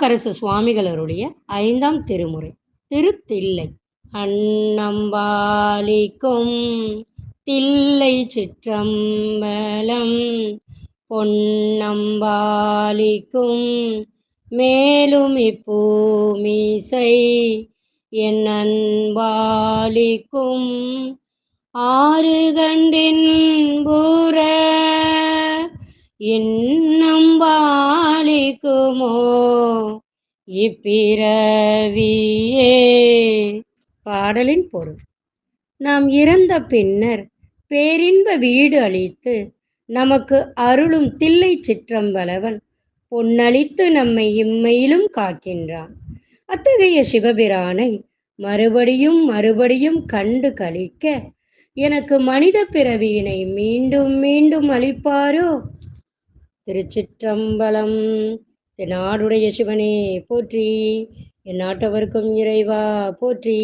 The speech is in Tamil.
திருநாவுக்கரசு சுவாமிகள் ஐந்தாம் திருமுறை. திருத்தில்லை அன்னம்பாலிக்கும் தில்லை சிற்றம்பலம் பொன்னம்பாலிக்கும் மேலும் இப்பூமிசை என் அன்பாலிக்கும் ஆறு கண்டின் புற இன்னம்பாலிக்குமோ இப்பிறவியே. பாடலின் பொருள். நாம் இறந்த பின்னர் பேரின்ப வீடு அளித்து நமக்கு அருளும் தில்லை சிற்றம்பலவன் பொன்னளித்து நம்மை இம்மையிலும் காக்கின்றான். அத்தகைய சிவபிரானை மறுபடியும் மறுபடியும் கண்டு கழிக்க எனக்கு மனித பிறவியினை மீண்டும் மீண்டும் அளிப்பாரோ? திருச்சிற்றம்பலம். நாடுடைய சிவனே போற்றி. என் நாட்டவர்க்கும் இறைவா போற்றி.